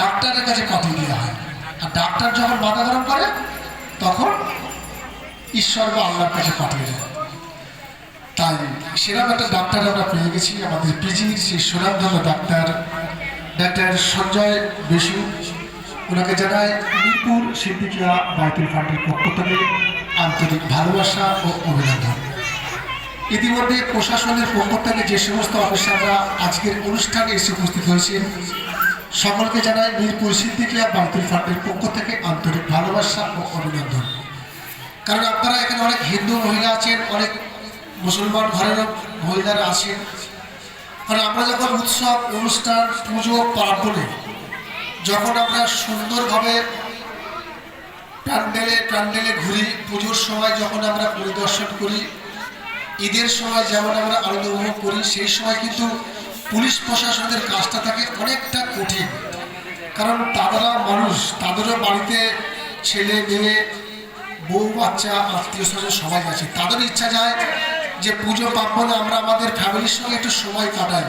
ডাক্তারের কাছে পাঠিয়ে দেওয়া হয়। আর ডাক্তার যখন মাথা গরম করে, তখন ঈশ্বর বা আল্লাহর কাছে পাঠিয়ে দেয়। তাই সেরকম একটা ডাক্তার আমরা পেয়ে গেছি, আমাদের পিজির সেই সুনামধন্য ডাক্তার ডাক্তার সঞ্জয় বেশু ওনাকে জানায় মিরপুর সিদ্দিকিয়া বাইতুল ফান্ডের পক্ষ থেকে আন্তরিক ভালোবাসা ও অভিনন্দন। ইতিমধ্যে প্রশাসনের পক্ষ থেকে যে সমস্ত অফিসাররা আজকের অনুষ্ঠানে এসে উপস্থিত হয়েছেন সকলকে জানাই মিরপুর সিদ্দিকিয়া বাইতুল ফান্ডের পক্ষ থেকে আন্তরিক ভালোবাসা ও অভিনন্দন। কারণ আপনারা এখানে অনেক হিন্দু মহিলা আছেন, অনেক মুসলমান ঘরেরও মহিলারা আছেন। কারণ আমরা যখন উৎসব, অনুষ্ঠান, পুজো, পার্বণে যখন আমরা সুন্দরভাবে প্যান্ডেলে প্যান্ডেলে ঘুরি, পুজোর সময় যখন আমরা পরিদর্শন করি ঈদের সময় যেমন আমরা আনন্দ উপভোগ করি, সেই সময় কিন্তু পুলিশ প্রশাসনের কাজটা থাকে অনেকটা কঠিন। কারণ তারা মানুষ, তাদেরও বাড়িতে ছেলে মেয়ে, বউ, বাচ্চা, আত্মীয় স্বজন সবাই আছে। তাদের ইচ্ছা যায় যে পুজো পার্বণে আমরা আমাদের ফ্যামিলির সঙ্গে একটু সময় কাটাই।